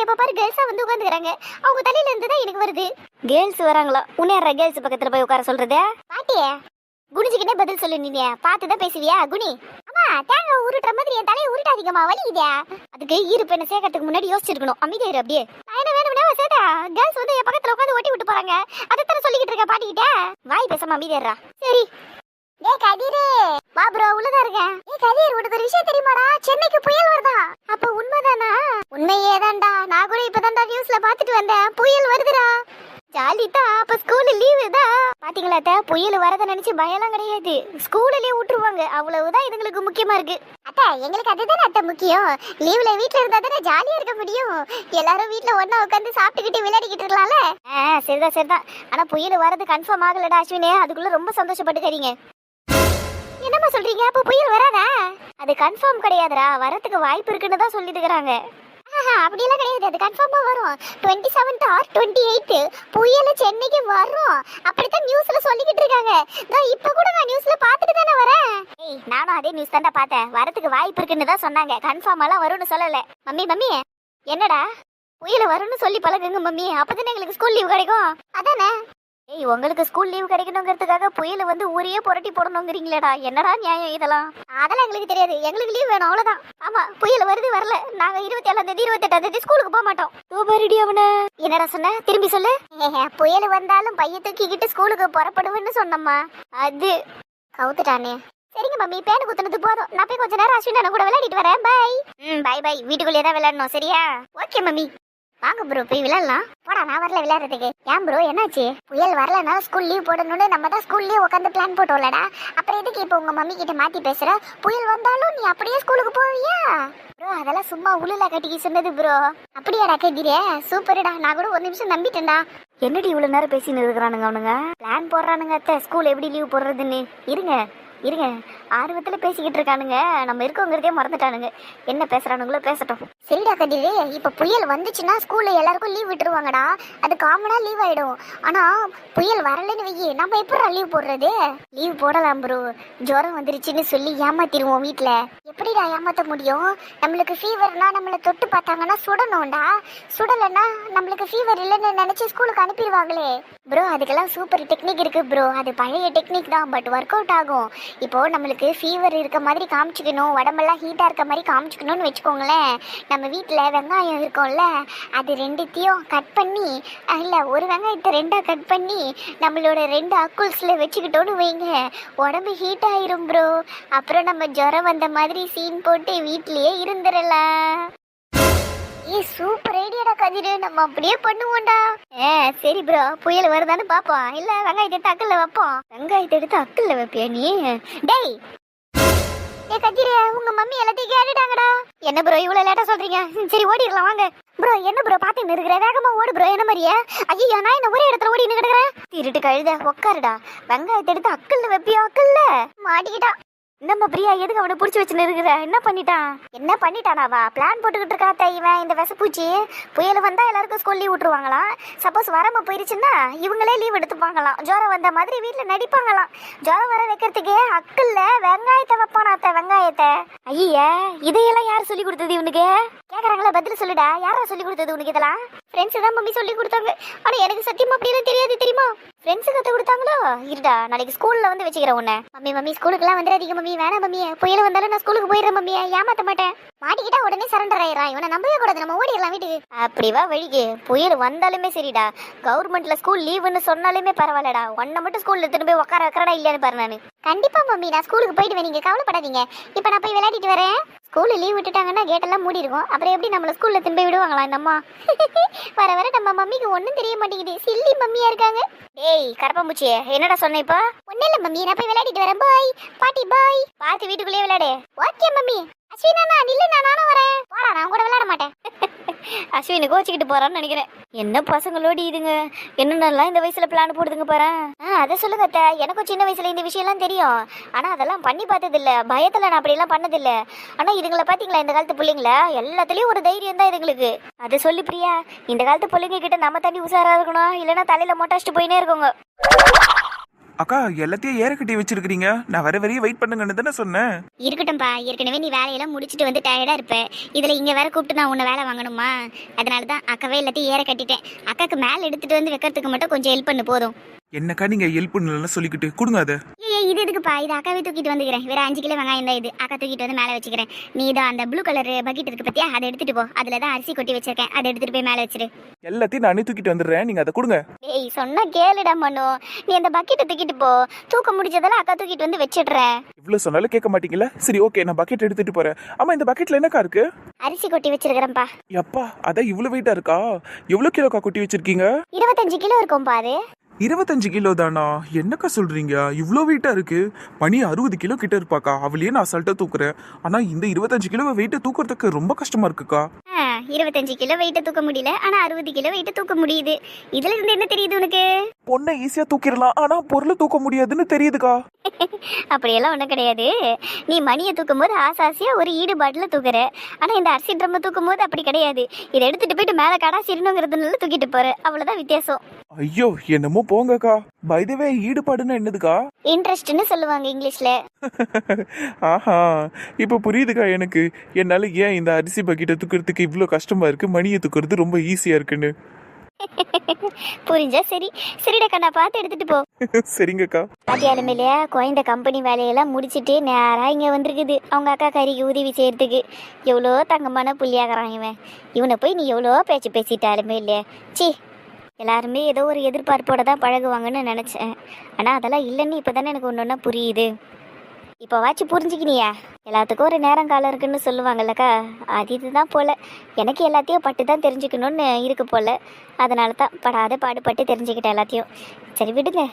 பக்கத்துல எப்ப பாரு கேர்ள்ஸா வந்து உட்காந்துக்கிறாங்க அவங்க தலையில இருந்து தான் எனக்கு வருது. கேர்ள்ஸ் வராங்களா? உன்னையார கேர்ள்ஸ் பக்கத்துல போய் உட்கார சொல்றது? பாட்டியே குனிஞ்சுக்கிட்டே பதில் சொல்லு நீ பார்த்து தான் பேசுவியா? குனி. அம்மா தேங்காய் உருட்டுற மாதிரி என் தலையை உருட்டாதீங்கம்மா வலிக்குதே. அதுக்கு ஈரு பெண்ணை சேர்க்கறதுக்கு முன்னாடி யோசிச்சிருக்கணும். அமைதியாரு அப்படியே. என்ன வேணும்னா சேட்டா கேர்ள்ஸ் வந்து என் பக்கத்துல உட்காந்து ஒட்டி விட்டு போறாங்க. அதைத்தானே சொல்லிக்கிட்டு இருக்க பாட்டிக்கிட்ட? வாய் பேசாம அமைதியாரா சரி. டேய் கதிரே. வா ப்ரோ உள்ளதா இருக்கேன். ஏய் கதிர் உனக்கு ஒரு விஷயம் தெரியுமாடா? சென்னைக்கு புயல் வருதா? அப்ப உண்மைதானா? உண்மையே தான்டா. நான் கூட இப்பதான்டா நியூஸ்ல பாத்துட்டு வந்தேன். புயல் வருதுடா. ஜாலி தான் அப்ப ஸ்கூல் லீவு தான். பாத்தீங்களா அத்தை? புயல் வரத நினைச்சு பயம்லாம் கிடையாது. ஸ்கூல்ல விட்டுருவாங்க. அவ்வளவுதான் இதுங்களுக்கு முக்கியமா இருக்கு. அத்தை எங்களுக்கு அதுதானே அத்தை முக்கியம். லீவ்ல வீட்ல இருந்தா தானே ஜாலியா இருக்க முடியும். எல்லாரும் வீட்ல ஒண்ணா உட்காந்து சாப்பிட்டுக்கிட்டு விளையாடிக்கிட்டு இருக்கலாம்ல? சரிதான் சரிதான். ஆனா புயல் வரது கன்ஃபார்ம் ஆகலடா அஸ்வினே. அதுக்குள்ள ரொம்ப சந்தோஷப்பட்டுக்கிறீங்க என்னம்மா சொல்றீங்க? அப்போ புயல் வராதா? அது கன்ஃபார்ம் கிடையாதுடா. வரதுக்கு வாய்ப்பு இருக்குன்னு தான் சொல்லிட்டு இருக்கிறாங்க அப்படிலாம் கிடையாது. அது கன்ஃபார்மா வரும். Twenty seventh or twenty eighth புயல் சென்னைக்கு வரும். அப்படித்தான் நியூஸ்ல சொல்லிக்கிட்டு இருக்காங்க. நான் இப்ப கூட நான் நியூஸ்ல பார்த்துட்டு தானே வரேன். ஏய் நானும் அதே நியூஸ் தான்டா பார்த்தேன். வரதுக்கு வாய்ப்பு இருக்குன்னு தான் சொன்னாங்க. கன்ஃபார்ம் எல்லாம் வரும்னு சொல்லல. மம்மி மம்மி என்னடா? புயல் வரும்னு சொல்லி பழகுங்க மம்மி. அப்பதானே எங்களுக்கு ஸ்கூல் லீவ் கிடைக்கும். அதானே? ஏய் உங்களுக்கு ஸ்கூல் லீவ் கிடைக்கணுங்கிறதுக்காக புயல வந்து ஊரையே புரட்டி போடணுங்கிறீங்களேடா. என்னடா நியாயம் இதெல்லாம்? அதெல்லாம் எங்களுக்கு தெரியாது. எங்களுக்கு லீவ் வேணும் அவ்வளவுதான். ஆமா புயல் வருது வரல. நாங்க இருபத்தி ஏழாம் தேதி இருபத்தி எட்டாம் தேதி ஸ்கூலுக்கு போக மாட்டோம். தூபரிடி அவன. என்னடா சொன்ன? திரும்பி சொல்லு. புயல் வந்தாலும் பைய தூக்கிக்கிட்டு ஸ்கூலுக்கு புறப்படுவேன்னு சொன்னம்மா. அது. கவுத்துட்டானே. சரிங்க மம்மி பேனு குத்துனது போதும். நான் போய் கொஞ்ச நேரம் அஸ்வின் கூட விளையாடிட்டு வரேன். பை ம் பை பை வீட்டுக்குள்ளேயே தான் விளையாடணும் சரியா? Okay mummy. வாங்க ப்ரோ போய் விளையாடலாம். போடா நான் வரல விளையாடுறதுக்கு. ஏன் ப்ரோ என்னாச்சு? புயல் வரலனா ஸ்கூல் லீவ் போடணும்னு நம்ம தான் ஸ்கூல்லயே உட்காந்து பிளான் போட்டோம்லடா. அப்புறம் எதுக்கு இப்போ உங்க மம்மி கிட்ட மாத்தி பேசுற? புயல் வந்தாலும் நீ அப்படியே ஸ்கூலுக்கு போவியா? ப்ரோ அதெல்லாம் சும்மா உளுல கட்டிக்கு சொன்னது ப்ரோ அப்படியாடா கேட்கிறே சூப்பர்டா நான் கூட ஒரு நிமிஷம் நம்பிட்டேன்டா. என்னடி இவ்வளவு நேரம் பேசின்னு இருக்கிறானுங்க அவனுங்க? பிளான் போடுறானுங்க அத்தை. ஸ்கூல் எப்படி லீவ் போடுறதுன்னு. இருங்க இருங்க. ஆர்வத்தில் பேசிக்கிட்டு இருக்கானுங்க. நம்ம இருக்கோங்கிறதே மறந்துட்டானுங்க. என்ன பேசுறானுங்களோ பேசட்டும். சரிடா கதிரு இப்போ புயல் வந்துச்சுன்னா ஸ்கூல்ல எல்லாருக்கும் லீவ் விட்டுருவாங்கடா. அது காமனா லீவ் ஆயிடும். ஆனா புயல் வரலன்னு வையி நம்ம எப்படா லீவ் போடுறது? லீவ் போடலாம் ப்ரோ ஜுரம் வந்துருச்சுன்னு சொல்லி ஏமாத்திடுவோம் வீட்ல. எப்படிடா ஏமாத்த முடியும்? நம்மளுக்கு ஃபீவர்னா நம்மள தொட்டு பார்த்தாங்கன்னா சுடணும்டா. சுடலைன்னா நம்மளுக்கு ஃபீவர் இல்லைன்னு நினைச்சு ஸ்கூலுக்கு அனுப்பிடுவாங்களே. ப்ரோ அதுக்கெல்லாம் சூப்பர் டெக்னிக் இருக்கு ப்ரோ அது பழைய டெக்னிக் தான் பட் ஒர்க் அவுட் ஆகும். இப்போ நம்மளுக்கு ஃபீவர் இருக்க மாதிரி காமிச்சிக்கணும் உடம்பெல்லாம் ஹீட்டாக இருக்க மாதிரி காமிச்சிக்கணும்னு வச்சுக்கோங்களேன். நம்ம வீட்டில் வெங்காயம் இருக்கோம்ல அது ரெண்டுத்தையும் கட் பண்ணி இல்லை ஒரு வெங்காயத்தை ரெண்டாக கட் பண்ணி நம்மளோட ரெண்டு அக்குல்ஸில் வச்சுக்கிட்டோன்னு வைங்க. உடம்பு ஹீட் ஆயிரும் ப்ரோ அப்புறம் நம்ம ஜுரம் வந்த மாதிரி சீன் போட்டு வீட்லேயே இருந்துடலாம் ஏ சூப்பர் ஐடியாடா நம்ம அப்படியே பண்ணுவோம்டா. ஏ சரி ப்ரோ புயல் வருதான்னு பாப்போம். இல்ல வெங்காயத்தை எடுத்து அக்கல்ல வைப்போம். வெங்காயத்தை எடுத்து அக்கல்ல வைப்பியா நீ? டேய்! ஏ கதிரு உங்க மம்மி எல்லாத்தையும் கேட்டுட்டாங்கடா. என்ன ப்ரோ இவ்வளவு லேட்டா சொல்றீங்க? சரி ஓடிடலாம் வாங்க. ப்ரோ என்ன ப்ரோ பாத்துன்னு இருக்கிற வேகமா ஓடு ப்ரோ என்ன மாதிரியே? ஐயோ நான் என்ன ஒரே இடத்துல ஓடி கிடக்குறேன் திருட்டு கழுத உட்காருடா வெங்காயத்தை எடுத்து அக்கல்ல வைப்பியா அக்கல்ல மாட்டிக்கிட்டா. என்னம்மா பிரியா எதுக்கு அவனை பிடிச்சி வச்சுன்னு இருக்கிற? என்ன பண்ணிட்டான்? என்ன பண்ணிட்டானாவா? பிளான் போட்டுக்கிட்டு இருக்காத்த இவன் இந்த விசப்பூச்சி புயல் வந்தா எல்லாருக்கும் ஸ்கூல் லீவ் விட்டுருவாங்களாம். சப்போஸ் வராம போயிருச்சுன்னா இவங்களே லீவ் எடுத்துப்பாங்களாம். ஜோரம் வந்த மாதிரி வீட்டில் நடிப்பாங்களாம். ஜோரம் வர வைக்கிறதுக்கே அக்கல்ல வெங்காயத்தை வைப்பானாத்த வெங்காயத்தை. ஐய இதையெல்லாம் யார் சொல்லி கொடுத்தது இவனுக்கு? கேக்குறாங்களா பதில் சொல்லுடா. யாரா சொல்லி கொடுத்தது உனக்கு இதெல்லாம்? ஃப்ரெண்ட்ஸ் தான் மம்மி சொல்லி கொடுத்தாங்க. ஆனா எனக்கு சத்தியமா அப்படியெல்லாம் தெரியாது தெரியுமா? ஃப்ரெண்ட்ஸ் கத்து கொடுத்தாங்களோ? இருடா நாளைக்கு ஸ்கூல்ல வந்து வச்சுக்கிறேன் உன்னை. மம்மி மம்மி ஸ்கூலுக்குலாம் வந்துடாதீங்க மம்மி வேணாம் மம்மி. புயல் வந்தாலும் நான் ஸ்கூலுக்கு போயிடுறேன் மம்மி. ஏமாத்த மாட்டேன். மாட்டிக்கிட்டா உடனே சரண்டர் ஆயிடுறான் இவனை நம்பவே கூடாது. நம்ம ஓடிடலாம் வீட்டுக்கு. அப்படி வா வழிக்கு. புயல் வந்தாலுமே சரிடா. கவர்மெண்ட்ல ஸ்கூல் லீவுன்னு சொன்னாலுமே பரவாயில்லடா. ஒன்னை மட்டும் ஸ்கூல்ல திரும்பி உட்கார வைக்கிறடா இல்லையான்னு பாரு நானு. கண்டிப்பா மம்மி நான் ஸ்கூலுக்கு போயிட்டு நீங்க கவலைப்படாதீங்க. இப்போ நான் போய் விளையாடிட்டு வரேன். ஸ்கூலில் லீவ் விட்டுட்டாங்கன்னா கேட்டெல்லாம் மூடி இருக்கும் அப்புறம் எப்படி நம்மள ஸ்கூலில் திரும்பி விடுவாங்களா இந்த அம்மா? வர வர நம்ம மம்மிக்கு ஒண்ணும் தெரிய மாட்டேங்குது. சில்லி மம்மியா இருக்காங்க. டேய் கரப்பாம்பூச்சி என்னடா சொன்ன இப்போ? ஒன்றும் இல்லை மம்மி நான் போய் விளையாடிட்டு வரேன். பாய் பாட்டி பாய் பார்த்து வீட்டுக்குள்ளேயே விளையாடு. Okay mummy. அஸ்வினா நில்லு நான் நானும் வரேன் போடா நான் கூட விளையாட மாட்டேன் அஸ்வினை கோச்சிக்கிட்டு போறான்னு நினைக்கிறேன். என்ன பசங்களோடி இதுங்க? என்னென்னலாம் இந்த வயசுல பிளான் போடுதுங்க பாரு. ஆ அதை சொல்லுங்க அத்தை. எனக்கும் சின்ன வயசுல இந்த விஷயம்லாம் தெரியும். ஆனா அதெல்லாம் பண்ணி பார்த்தது இல்ல பயத்துல நான் அப்படியெல்லாம் பண்ணதில்ல. ஆனா இதுங்களை பாத்தீங்களா இந்த காலத்து பிள்ளைங்கள? எல்லாத்துலயும் ஒரு தைரியம் தான் இதுங்களுக்கு. அதை சொல்லி பிரியா. இந்த காலத்து பிள்ளைங்க கிட்ட நம்ம தண்ணி உசாரா இருக்கணும். இல்லைன்னா தலையில மொட்டாச்சிட்டு போயினே இருக்கோங்க. அக்கா எல்லாத்தையும் ஏற கட்டி வச்சிருக்கீங்க நான் வர வரையும் வெயிட் பண்ணுங்கன்னு தானே சொன்னேன். இருக்கட்டும்ப்பா ஏற்கனவே நீ வேலையெல்லாம் முடிச்சுட்டு வந்து டயர்டா இருப்ப. இதுல இங்க வேற கூப்பிட்டு நான் உன்னை வேலை வாங்கணுமா? அதனால தான் அக்காவே எல்லாத்தையும் ஏற கட்டிட்டேன் அக்காக்கு மேல எடுத்துட்டு வந்து வைக்கிறதுக்கு மட்டும் கொஞ்சம் ஹெல்ப் பண்ணு போதும். என்னக்கா நீங்க ஹெல்ப் பண்ணலன்னு சொல்லிக்கிட்டு கொடுங்க அதை. ஏய் இது எதுக்குப்பா? இது அக்காவே தூக்கிட்டு வந்துக்கிறேன். வேற அஞ்சு கிலோ வெங்காயம் தான் இது. அக்கா தூக்கிட்டு வந்து மேலே வச்சுக்கிறேன். நீ தான் அந்த ப்ளூ கலர் பக்கெட் இருக்கு பத்தியா? அதை எடுத்துட்டு போ. அதுல தான் அரிசி கொட்டி வச்சிருக்கேன். அதை எடுத்துட்டு போய் மேலே வச்சிரு. எல்லாத்தையும் நானே தூக்கிட்டு வந்துடுறேன். நீங்க அதை கொடுங்க. ஏய் சொன்னா கேளுடா மனு. நீ அந்த பக்கெட்டை தூக்கிட்டு போ. தூக்க முடிஞ்சதெல்லாம் அக்கா தூக்கிட்டு வந்து வச்சிடுறேன் இவ்வளவு சொன்னாலும் கேட்க மாட்டீங்களா சரி ஓகே நான் பக்கெட் எடுத்துட்டு போறேன். ஆமா இந்த பக்கெட்ல என்னக்கா இருக்கு? அரிசி கொட்டி வச்சிருக்கிறேன்ப்பா. எப்பா அதான் இவ்வளவு வெயிட்டா இருக்கா? எவ்வளவு கிலோக்கா கொட்டி வச்சிருக்கீங்க? இருபத்தஞ்சு கிலோ இருக்கும்பா அது. இருபத்தஞ்சு கிலோ தானா? என்னக்கா சொல்றீங்க? இவ்வளோ வெயிட்டா இருக்கு. மணி அறுபது கிலோ கிட்ட இருப்பாக்கா. அவளையே நான் அசால்ட்டா தூக்குறேன். ஆனா இந்த இருபத்தஞ்சு கிலோ வெயிட்டை தூக்குறதுக்கு ரொம்ப கஷ்டமா இருக்குக்கா. இருபத்தஞ்சு கிலோ வெயிட்டை தூக்க முடியல. ஆனா அறுபது கிலோ வெயிட்டை தூக்க முடியுது. இதுல இருந்து என்ன தெரியுது உனக்கு? பொண்ணை ஈஸியா தூக்கிடலாம். ஆனா பொருளை தூக்க முடியாதுன்னு தெரியுதுக்கா. அப்படியெல்லாம் ஒன்றும் கிடையாது. நீ மணியை தூக்கும் போது ஆசை ஆசையா ஒரு ஈடுபாட்டில் தூக்குற ஆனா இந்த அரிசி ட்ரம்மை தூக்கும் போது அப்படி கிடையாது. இதை எடுத்துட்டு போயிட்டு மேலே கடா சிறணுங்கிறதுனால தூக்கிட்டு போற. அவ்வளவுதான் வித்தியாசம். ஐயோ என்னமோ போங்கக்கா. பைதவே ஈடுபாடுன்னா என்னதுக்கா? இன்ட்ரெஸ்ட்னு சொல்லுவாங்க இங்கிலீஷ்ல. ஆஹா இப்போ புரியுதுக்கா எனக்கு. என்னால ஏன் இந்த அரிசி பக்கெட்டை தூக்குறதுக்கு இவ்வளோ கஷ்டமா இருக்கு? மணியை தூக்குறது ரொம்ப ஈஸியா இருக்குன்னு. புரிஞ்சா சரி. சரிடாக்கா நான் பார்த்து எடுத்துட்டு போ. சரிங்கக்கா. பாத்தியாலும் இல்லையா? குழந்த கம்பெனி வேலையெல்லாம் முடிச்சிட்டு நேராக இங்கே வந்திருக்குது. அவங்க அக்கா கறிக்கு உதவி செய்யறதுக்கு. எவ்வளோ தங்கமான புள்ளியாகிறான் இவன். இவனை போய் நீ எவ்வளோ பேச்சு பேசிட்டாலுமே இல்லையா? சி எல்லாருமே ஏதோ ஒரு எதிர்பார்ப்போட தான் பழகுவாங்கன்னு நினச்சேன். ஆனால் அதெல்லாம் இல்லைன்னு இப்போ தானே எனக்கு ஒன்று ஒன்றா புரியுது. இப்போ வாச்சு புரிஞ்சுக்கினியா. எல்லாத்துக்கும் ஒரு நேரம் காலம் இருக்குன்னு சொல்லுவாங்கல்லக்கா. அது இதுதான் போல. எனக்கு எல்லாத்தையும் பட்டு தான் தெரிஞ்சுக்கணும்னு இருக்கு போல. அதனால தான் படாத பாடுபட்டு தெரிஞ்சுக்கிட்டேன் எல்லாத்தையும். சரி விடுங்க.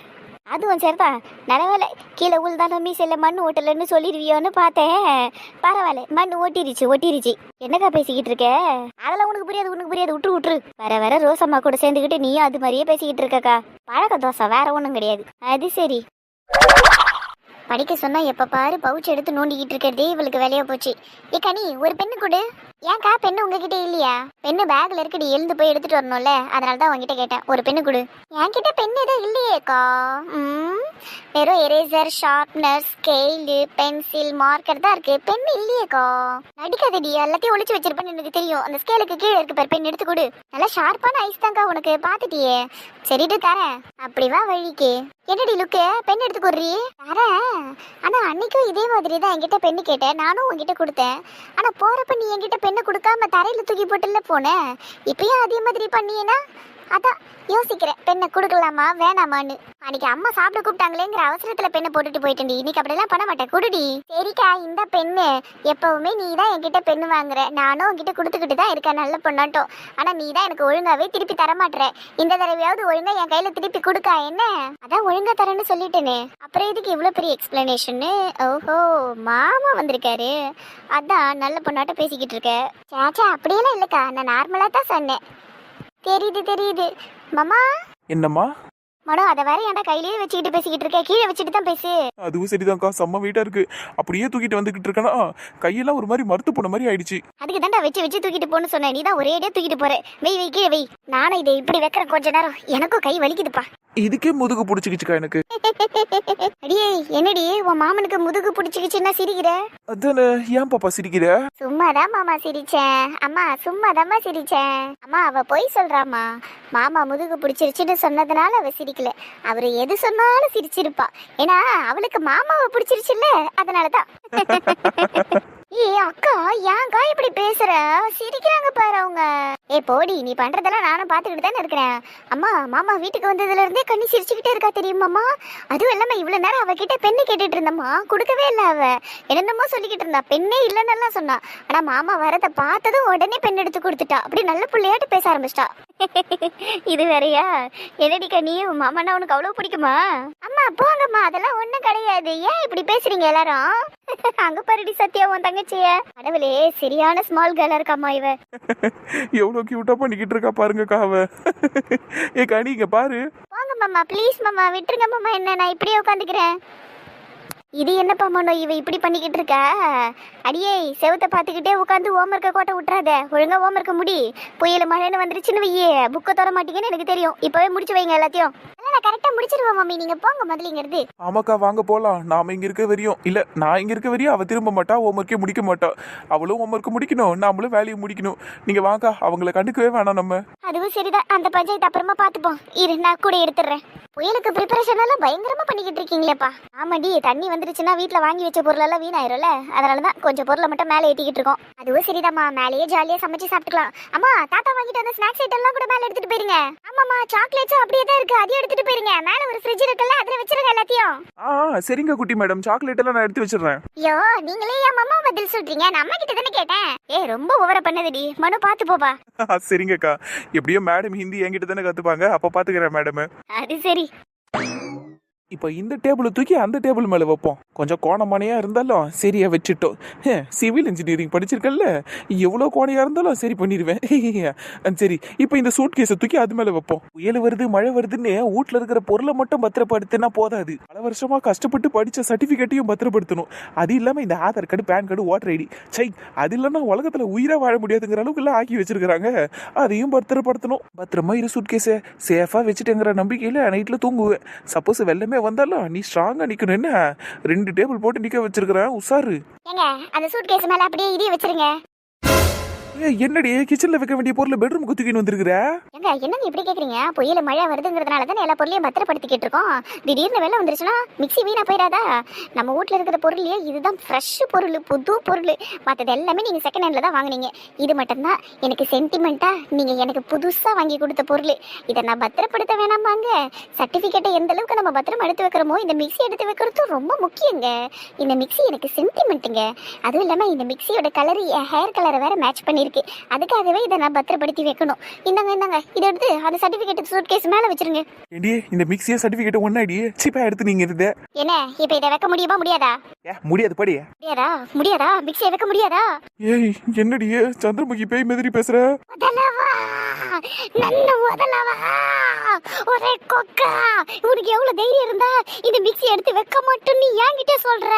அதுவும் சரிதான். நல்லவேளை கீழே உள்தான மீசையில மண் ஓட்டலன்னு சொல்லிடுவியோன்னு பார்த்தேன். பரவாயில்ல மண் ஓட்டிருச்சு ஒட்டிருச்சு. என்னக்கா பேசிக்கிட்டு இருக்க? அதெல்லாம் உனக்கு புரியாது உனக்கு புரியாது. விட்டு விட்டுரு வர வர ரோசம்மா கூட சேர்ந்துக்கிட்டு நீயும் அது மாதிரியே பேசிக்கிட்டு இருக்கக்கா. பழக்க தோசை வேற ஒன்றும் கிடையாது. அது சரி. படிக்க சொன்னா எப்ப பாரு பவுச் எடுத்து நோண்டிக்கிட்டு இருக்கிறதே இவளுக்கு வேலையா போச்சு. ஏ கனி ஒரு பெண்ணு கொடு. ஏன்க்கா பெண்ணு உங்ககிட்ட இல்லையா? பெண்ணு பேக்ல இருக்குடி எழுந்து போய் எடுத்துட்டு வரணும்ல. அதனால தான் உங்ககிட்ட கேட்டேன். ஒரு பெண்ணு கொடு. என்கிட்ட பெண்ணு எதுவும் இல்லையேக்கா ம். வெறும் eraser sharpener scale pencil marker தான் இருக்கு. பெண்ணு இல்லையேக்கா நடிக்காதடி எல்லாத்தையும் ஒளிச்சு வச்சிருப்பேன்னு எனக்கு தெரியும். அந்த ஸ்கேலுக்கு கீழே இருக்கு பாரு பெண் எடுத்து கொடு. நல்லா ஷார்ப்பான ஐஸ் தான்க்கா உனக்கு. பாத்துட்டியே சரிட்டு தரேன். அப்படி வா வழிக்கு. என்னடி லுக்கு பெண் எடுத்து கொடுறி? தரேன். ஆனா அன்னைக்கும் இதே மாதிரி தான் என்கிட்ட பெண்ணு கேட்டேன். நானும் உங்ககிட்ட கொடுத்தேன். ஆனா போறப்ப நீ என்கிட்ட பெண்ணை கொடுக்காம தரையில தூக்கி போட்டுல போனேன் இப்பயும் அதே மாதிரி பண்ணியேனா? அதான் யோசிக்கிறேன். பெண்ணை கொடுக்கலாமா வேணாமான்னு. அன்னைக்கு அம்மா சாப்பிட கூப்பிட்டாங்களேங்கிற அவசரத்துல பெண்ணை போட்டுட்டு போயிட்டேன் இன்னைக்கு அப்படிலாம் பண்ண மாட்டேன். குடுடி. சரிக்கா இந்த பெண்ணு. எப்பவுமே நீ தான் என்கிட்ட பெண்ணு வாங்குற. நானும் உன்கிட்ட கொடுத்துக்கிட்டு தான் இருக்கேன். நல்ல பொண்ணாட்டம். ஆனா நீ தான் எனக்கு ஒழுங்காவே திருப்பி தர மாட்டேற இந்த தடவையாவது ஒழுங்கா என் கையில திருப்பி கொடுக்கா என்ன? அதான் ஒழுங்கா தரேன்னு சொல்லிட்டேனே. அப்புறம் இதுக்கு இவ்வளவு பெரிய எக்ஸ்பிளனேஷன் ஓஹோ மாமா வந்திருக்காரு. அதான் நல்ல பொண்ணாட்டம் பேசிக்கிட்டு இருக்க. சேச்சா அப்படியெல்லாம் இல்லக்கா. நான் நார்மலா தான் சொன்னேன். தெரியுது தெரியுது. மாமா? என்னம்மா? மனோ அதை வேற ஏன்டா கையிலேயே வச்சுக்கிட்டு பேசிக்கிட்டு இருக்க? கீழே வச்சுட்டு தான் பேசு. அதுவும் சரிதான்க்கா செம்ம வெயிட்டா இருக்கு. அப்படியே தூக்கிட்டு வந்துகிட்டு இருக்கேனா? கையெல்லாம் ஒரு மாதிரி மறுத்து போன மாதிரி ஆயிடுச்சு. அதுக்கு தான்டா வச்சு வச்சு தூக்கிட்டு போன்னு சொன்னேன். நீ தான் ஒரேடியா தூக்கிட்டு போற. வெய் வெய் கீழே வெய் நானும் இதை இப்படி வைக்கிறேன் கொஞ்ச நேரம். எனக்கும் கை வலிக்குதுப்பா. இதுக்கே முதுகு பிடிச்சிக்கிச்சுக்கா எனக்கு. அடியே என்னடி? உன் மாமனுக்கு முதுகு பிடிச்சிக்கிச்சுன்னா சிரிக்கிற? அதானே ஏன் பாப்பா சிரிக்கிற? சும்மாதான் மாமா சிரிச்சேன். அம்மா சும்மாதாம்மா சிரிச்சேன். அம்மா அவ பொய் சொல்றாம்மா. மாமா முதுகு பிடிச்சிருச்சுன்னு சொன்னதுனால அவ சிரிக்கல அவரு எது சொன்னாலும் சிரிச்சிருப்பா. ஏன்னா அவளுக்கு மாமாவை பிடிச்சிருச்சுல்ல அதனாலதான். ஏ அக்கா ஏன்க்கா இப்படி பேசுற? சிரிக்கிறாங்க பாரு அவங்க. ஏ போடி நீ பண்றதெல்லாம் நானும் பாத்துக்கிட்டு தானே இருக்கிறேன். அம்மா மாமா வீட்டுக்கு வந்ததுல இருந்தே கண்ணி சிரிச்சுக்கிட்டே இருக்கா தெரியுமாம்மா அதுவும் இல்லாம இவ்வளவு நேரம் அவகிட்ட பெண்ணு கேட்டுட்டு இருந்தம்மா. கொடுக்கவே இல்ல அவ. என்னென்னமோ சொல்லிக்கிட்டு இருந்தா. பெண்ணே இல்லைன்னு சொன்னா. ஆனா மாமா வரத பார்த்ததும் உடனே பெண் எடுத்து கொடுத்துட்டா. அப்படி நல்ல பிள்ளையாட்டு பேச ஆரம்பிச்சிட்டா. இது வேறயா? என்னடி கண்ணி உன் மாமனா உனக்கு அவ்வளவு பிடிக்குமா? அம்மா போங்கம்மா. அதெல்லாம் ஒண்ணும் கிடையாது. ஏன் இப்படி பேசுறீங்க எல்லாரும்? அங்க பாருடி சத்யா உன் தங்கச்சிய. கடவுளே சரியான ஸ்மால் கேர்லா இருக்காம்மா இவ. எவ்வளவு கியூட்டா பண்ணிக்கிட்டு இருக்கா பாருங்கக்கா அவ ஏ கனி இங்க பாரு. போங்க மாமா. ப்ளீஸ் மாமா. விட்டுருங்க மாமா. என்ன நான் இப்படியே உட்காந்துக்கிறேன். இது என்னப்பா மனோ இவ இப்படி பண்ணிக்கிட்டு இருக்கா? அடியே செவத்தை பார்த்துக்கிட்டே உட்காந்து ஓமர்க்க கோட்டை விட்டுறாத. ஒழுங்கா ஓமர்க்க முடி. புயல் மழைன்னு வந்துருச்சுன்னு வையே. புக்கை தர மாட்டீங்கன்னு எனக்கு தெரியும். இப்பவே முடிச்சு வைங்க எல்லாத்தையும். நான் கரெக்டா முடிச்சிருவோம் மம்மி. நீங்க போங்க முதலிங்கிறது ஆமாக்கா வாங்க போலாம். நாம இங்க இருக்க வரையும். இல்ல நான் இங்க இருக்க வரையும் அவ திரும்ப மாட்டா ஹோம்ஒர்க்கே முடிக்க மாட்டா. அவளும் ஹோம்ஒர்க் முடிக்கணும். நாமளும் வேலையை முடிக்கணும். நீங்க வாங்க அவங்கள கண்டுக்கவே வேணாம் நம்ம. அதுவும் சரிதான். அந்த பஞ்சாயத்து அப்புறமா பார்த்துப்போம். இரு நான் கூட எடுத்துடுறேன் புயலுக்கு ப்ரிப்பரேஷன் எல்லாம் பயங்கரமா பண்ணிக்கிட்டு இருக்கீங்களேப்பா. ஆமாடி தண்ணி வந்துருச்சுன்னா வீட்ல வாங்கி வச்ச பொருள் எல்லாம் வீணாயிரும்ல. அதனால தான் கொஞ்சம் பொருளை மட்டும் மேலே ஏத்திக்கிட்டு இருக்கோம். அதுவும் சரிதாம்மா. மேலேயே ஜாலியா சமைச்சு சாப்பிட்டுக்கலாம். அம்மா தாத்தா வாங்கிட்டு வந்த ஸ்நாக்ஸ் ஐட்டம் எல்லாம் கூட மேலே எடுத்துட்டு போயிருங்க. ஆமாம்மா சாக்லேட்ஸும் அப்படியே தான் இருக்கு. அதையும் எடுத்துட்டு போயிருங்க. மேலே ஒரு ஃப்ரிட்ஜ் இருக்குல்ல அதுல வச்சிருங்க எல்லாத்தையும். ஆ சரிங்க குட்டி மேடம். சாக்லேட் எல்லாம் நான் எடுத்து வச்சிடுறேன். ஐயோ நீங்களே என் மாமா பதில் சொல்றீங்க. நான் அம்மா கிட்ட தானே கேட்டேன். ஏ ரொம்ப ஓவரா பண்ணதுடி. மனு பார்த்து போப்பா சரிங்கக்கா. எப்படியோ மேடம் ஹிந்தி என்கிட்ட தானே கத்துப்பாங்க. அப்ப பாத்துக்கிறேன் மேடம் அது சரி. இப்போ இந்த டேபிளை தூக்கி அந்த டேபிள் மேலே வைப்போம். கொஞ்சம் கோணமானையாக இருந்தாலும் சரியாக வச்சுட்டோம். சிவில் இன்ஜினியரிங் படிச்சிருக்கல்ல? எவ்வளோ கோணையாக இருந்தாலும் சரி பண்ணிடுவேன். சரி இப்போ இந்த சூட் கேஸை தூக்கி அது மேலே வைப்போம். புயல் வருது மழை வருதுன்னு வீட்டில் இருக்கிற பொருளை மட்டும் பத்திரப்படுத்தினா போதாது. பல வருஷமாக கஷ்டப்பட்டு படித்த சர்டிஃபிகேட்டையும் பத்திரப்படுத்தணும். அது இல்லாமல் இந்த Aadhaar card PAN card voter ID சை அது இல்லைன்னா உலகத்தில் உயிராக வாழ முடியாதுங்கிற அளவுக்கு எல்லாம் ஆக்கி வச்சிருக்கிறாங்க. அதையும் பத்திரப்படுத்தணும். பத்திரமா இரு சூட் கேஸை சேஃபாக வச்சுட்டேங்கிற நம்பிக்கையில் நைட்டில் தூங்குவேன். சப்போஸ் வெள்ளமே வந்தாலும் நீ ஸ்ட்ராங்கா நிக்கணும் என்ன ரெண்டு டேபிள் போட்டு நிக்க வச்சிருக்கிறேன் உஷாரு. ஏங்க அந்த சூட் கேஸ் மேல அப்படியே இடி வச்சிருங்க. என்னடி கிச்சன்ல வைக்க வேண்டிய பொருளை பெட்ரூம் தூக்கின்னு வந்திருக்கிற? ஏங்க என்னங்க இப்படி கேக்குறீங்க? புயல மழை வருதுங்கிறதுனால தான் எல்லா பொருளையும் பத்திரப்படுத்திக்கிட்டு இருக்கோம். திடீர்னு வெள்ளம் வந்துருச்சுன்னா மிக்ஸி வீணா போயிடாதா? நம்ம வீட்ல இருக்கிற பொருளையே இதுதான் ஃப்ரெஷ் பொருள் புது பொருள். மற்றது எல்லாமே நீங்க செகண்ட் ஹேண்ட்ல தான் வாங்குனீங்க. இது மட்டும்தான். எனக்கு சென்டிமெண்ட்டா நீங்க எனக்கு புதுசா வாங்கி கொடுத்த பொருள். இதை நான் பத்திரப்படுத்த வேணாமாங்க. சர்டிபிகேட்டை எந்த அளவுக்கு நம்ம பத்திரம் எடுத்து வைக்கிறோமோ இந்த மிக்ஸி எடுத்து வைக்கிறது ரொம்ப முக்கியங்க. இந்த மிக்ஸி எனக்கு சென்டிமெண்ட்டுங்க அதுவும் இல்லாம இந்த மிக்ஸியோட கலர் ஹேர் கலரை வேற மேட்ச் பண்ணிருக்கு அதுக்காகவே இதை நான் பத்திரப்படுத்தி வைக்கணும். இந்தாங்க இந்தாங்க. இதை எடுத்து அந்த சர்டிபிகேட் சூட் கேஸ் மேல வச்சிருங்க. ஏண்டி இந்த மிக்ஸியா சர்டிபிகேட் ஒன்னாடி சீப்பா எடுத்து நீங்க இருந்த என்ன? இப்ப இதை வைக்க முடியுமா முடியாதா? ஏ முடியாது படி. முடியாதா? முடியாதா? மிக்ஸியை வைக்க முடியாதா? ஏய் என்னடி சந்திரமுகி பேய் மாதிரி பேசுற? நல்ல முதலவா ஒரே கொக்கா. உனக்கு எவ்வளவு தைரியம் இருந்தா இந்த மிக்ஸி எடுத்து வைக்க மாட்டோம் நீ என்கிட்ட சொல்ற.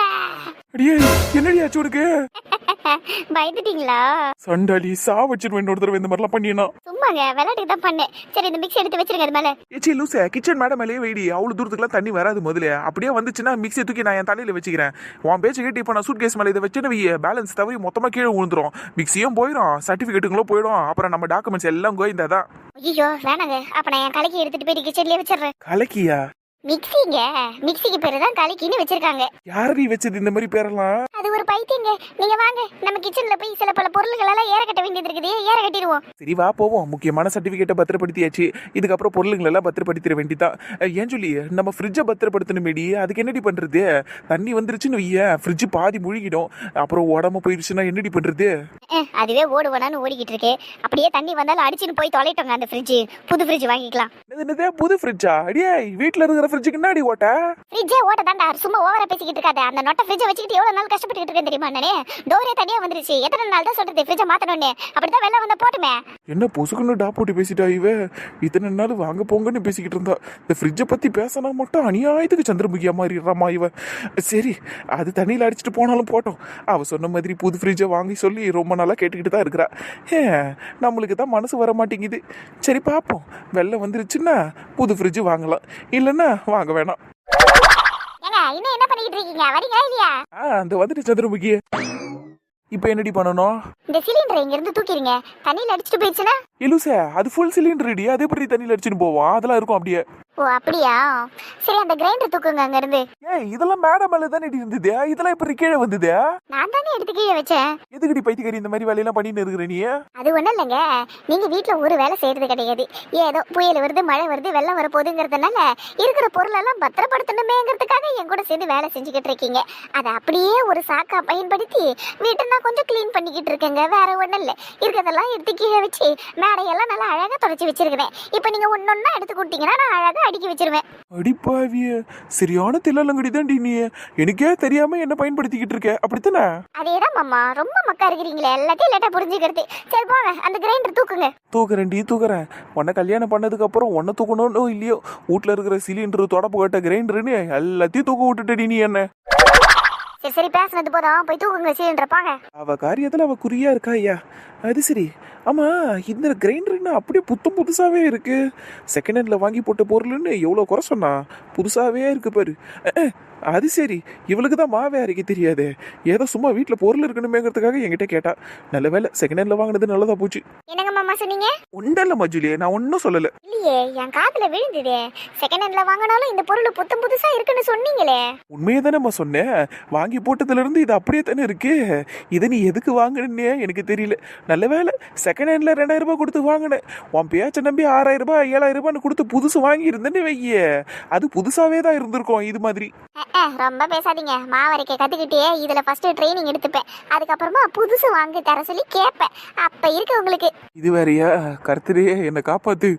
அடியே என்னடி ஆச்சு உனக்கு? பயந்துட்டீங்களா? சண்டாளி சா வச்சிருவேன் இன்னொரு தடவை இந்த மாதிரிலாம் பண்ணினா. சும்மாங்க விளையாட்டுக்கு தான் பண்ணேன். சரி இந்த மிக்ஸி எடுத்து வச்சிருங்க அது மேல. ஏச்சி லூச கிச்சன் மேடம் மேலேயே வெயிடி அவ்வளவு தூரத்துக்குலாம் தண்ணி வராது முதல்ல அப்படியே வந்துச்சுன்னா மிக்ஸியை தூக்கி நான் என் தலையில வச்சுக்கிறேன். உன் பேச்சு கேட்டு இப்போ நான் சூட் கேஸ் மேலே இதை வச்சுன்னு பேலன்ஸ் தவறி மொத்தமா கீழே விழுந்துரும். மிக்ஸியும் போயிடும் சர்டிஃபிகேட்டுங்களும் போயிடும். அப்புறம் நம்ம டாக்குமெண்ட்ஸ் எல்லாம் கோயிந்தா தான் ஐயோ வேணாங்க. அப்ப நான் என் கலைக்கு எடுத்துட்டு போய் கிச்சன்லயே வச்சிடுறேன். கலக்கியா? மிக்ஸிங்க மிக்ஸிக்கு பேரு தான் கலக்கின்னு வச்சிருக்காங்க யாரடி வச்சது இந்த மாதிரி பேரெல்லாம்? அது ஒரு பைத்தியங்க. நீங்க வாங்க. நம்ம கிச்சன்ல போய் சில பல பொருள்கள் எல்லாம் ஏற கட்ட வேண்டியது இருக்குது. ஏற கட்டிடுவோம். சரி வா போவோம். முக்கியமான சர்டிஃபிகேட்டை பத்திரப்படுத்தியாச்சு. இதுக்கப்புறம் பொருளுங்களை எல்லாம் பத்திரப்படுத்திட வேண்டியதான் அஹ், ஏன் சொல்லி? நம்ம ஃப்ரிட்ஜை பத்திரப்படுத்தணுமேடி. அதுக்கு என்னடி பண்றது? தண்ணி வந்துருச்சுன்னு வைய. ஃப்ரிட்ஜ் பாதி முழுகிடும். அப்புறம் உடம்பு போயிடுச்சுன்னா என்னடி பண்றது? அஹ், அதுவே ஓடுவானான்னு ஓடிக்கிட்டு இருக்கு. அப்படியே தண்ணி வந்தாலும் அடிச்சுன்னு போய் தொலைட்டோங்க அந்த ஃப்ரிட்ஜ் புது ஃப்ரிட்ஜ் வாங்கிக்கலாம். என்னது என்னது? புது ஃப்ரிட்ஜா அடியே வீட்ல இருக்கிற ஃப்ரிட்ஜுக்கு என்னடி ஓட்ட? ஃப்ரிட்ஜே ஓட்ட தாண்டா சும்மா ஓவரா பேசிக்கிட்டு இருக்காத. அந்த நொட்டை ஃப்ரிட்ஜை வச்சுக்கிட்டு எவ்வளவு நாள் கஷ்டப்பட்டுக்கிட்டு இருக்கேன் தெரியுமா நானே டோரே தனியா வந்துருச்சு. எத்தனை நாள் தான் சொல்றது? ஃப்ரிட்ஜை மாத்தணும்னு. அப்படிதான் வெள்ளம் வந்தா போட்டுமே. என்ன பொசுக்குன்னு டா போட்டு பேசிட்டா இவ? இத்தனை நாள் வாங்க போங்கன்னு பேசிக்கிட்டு இருந்தா. இந்த ஃப்ரிட்ஜை பத்தி பேசினா மட்டும் அநியாயத்துக்கு சந்திரமுகியா மாறிடுறாமா இவ? சரி அது தண்ணியில் அடிச்சிட்டு போனாலும் போட்டோம். அவ சொன்ன மாதிரி புது ஃப்ரிட்ஜை வாங்கி சொல்லி ரொம்ப நாளா கேட்டுக்கிட்டு தான் இருக்கிறா. ஏ நம்மளுக்கு தான் மனசு வர மாட்டேங்குது சரி பார்ப்போம் வெள்ளம் வந்துருச்சுன்னா புது ஃப்ரிட்ஜ் வாங்கலாம். இல்லைன்னா வாங்க வேணாம். இன்னும் என்ன பண்ணிக்கிட்டு இருக்கீங்க? வரீங்களா இல்லையா? ஆ அந்த வந்துட்டு சந்திரமுகி இப்போ என்னடி பண்ணணும்? இந்த சிலிண்டரை இங்க இருந்து தூக்கிடுங்க. தண்ணியில அடிச்சிட்டு போயிடுச்சுன்னா? இலுச அது ஃபுல் சிலிண்டர் அடி அதே எப்படி தண்ணியில் அடிச்சுட்டு போவோம். அதெல்லாம் இருக்கும் அப்படியே. ஓ அப்படியா? சரி அந்த கிரைண்டர் தூக்குங்க அங்க இருந்து ஏய் இதெல்லாம் மேடம் மேல தானே இருந்தது? இதெல்லாம் இப்ப கீழே வந்தது? நான் தானே எடுத்து கீழே வச்சேன். எதுக்கடி பைத்தியக்காரி இந்த மாதிரி வேலையெல்லாம் பண்ணிட்டு இருக்கிற நீ? அது ஒண்ணும் இல்லைங்க. நீங்க வீட்ல ஒரு வேலை செய்யறது கிடையாது. ஏதோ புயல் வருது மழை வருது வெள்ளம் வரப்போகுதுங்கிறதுனால இருக்கிற பொருளெல்லாம் பத்திரப்படுத்தணுமேங்கிறதுக்காக என் கூட சேர்ந்து வேலை செஞ்சுக்கிட்டு இருக்கீங்க. அதை அப்படியே ஒரு சாக்கா பயன்படுத்தி வீட்டை நான் கொஞ்சம் க்ளீன் பண்ணிக்கிட்டு இருக்கேங்க. வேற ஒண்ணும் இல்லை. இருக்கிறதெல்லாம் எடுத்து கீழே வச்சு மேடையெல்லாம் நல்லா அழகா தொடச்சி வச்சிருக்கிறேன். இப்போ நீங்க ஒன்னொன்னா எடுத்து கொடுத்தீங்கன்னா நான் அழகா அடுக்கி வச்சிருவேன். அடிப்பாவிய சரியான தில்லலங்கடி தான்டி நீ. எனக்கே தெரியாம என்ன பயன்படுத்திக்கிட்டு இருக்க. அப்படித்தானே? அதேதான் மாமா ரொம்ப மக்கா இருக்கிறீங்களே எல்லாத்தையும் லேட்டா புரிஞ்சுக்கிறது. சரி போங்க. அந்த கிரைண்டர் தூக்குங்க. தூக்குறேன்டி தூக்குறேன். உன்னை கல்யாணம் பண்ணதுக்கு அப்புறம் உன்னை தூக்கணும்னு இல்லையோ வீட்ல இருக்கிற சிலிண்டர் தொடப்பு கட்ட கிரைண்டர்னு எல்லாத்தையும் தூக்க விட்டுட்டடி நீ என்ன. சரி சரி பேசுனது போதும். போய் தூக்குங்க சிலிண்டர். பாங்க. அவ காரியத்துல அவ குறியா இருக்கா ஐயா? அது சரி. ஆமாம் இந்த கிரைண்டர்னா அப்படியே புத்தம் புதுசாகவே இருக்குது செகண்ட் ஹேண்டில் வாங்கி போட்ட பொருள்னு எவ்வளோ குறை சொன்னா? புதுசாகவே இருக்குது பாரு. அது சரி. இவளுக்கு தான் மாவே அரைக்க தெரியாதே. ஏதோ சும்மா வீட்டுல பொருள் இருக்கணுமேங்கிறதுக்காக என்கிட்ட கேட்டா நல்ல வேலை செகண்ட் ஹேண்ட்ல வாங்கினது நல்லதா போச்சு. என்னங்க மாமா சொன்னீங்க? ஒன்றல்ல மஜுலியே நான் ஒன்றும் சொல்லல. இல்லையே என் காதுல விழுந்ததே. செகண்ட் ஹேண்ட்ல வாங்கினாலும் இந்த பொருள் புத்தம் புதுசா இருக்குன்னு சொன்னீங்களே. உண்மையை தானேம்மா சொன்னேன் வாங்கி போட்டதுல இருந்து இது அப்படியே தானே இருக்கு. இதை நீ எதுக்கு வாங்கினே எனக்கு தெரியல. நல்ல வேலை செகண்ட் ஹேண்ட்ல ரெண்டாயிரம் ரூபாய் கொடுத்து வாங்கினேன். உன் பேச்சை நம்பி ஆறாயிரம் ரூபாய் ஏழாயிரம் ரூபான்னு கொடுத்து புதுசு வாங்கி இருந்தேன்னு வையே. அது புதுசாவே தான் இருந்திருக்கும் இது மாதிரி. ரொம்ப பேசாதீங்க. மாவரைக்க கற்றுக்கிட்டே இதில் ஃபஸ்ட்டு ட்ரைனிங் எடுத்துப்பேன். அதுக்கப்புறமா புதுசு வாங்கி தர சொல்லி கேட்பேன். அப்போ இருக்கு உங்களுக்கு இது வேறையா? கர்த்தரே என்னை காப்பாத்து.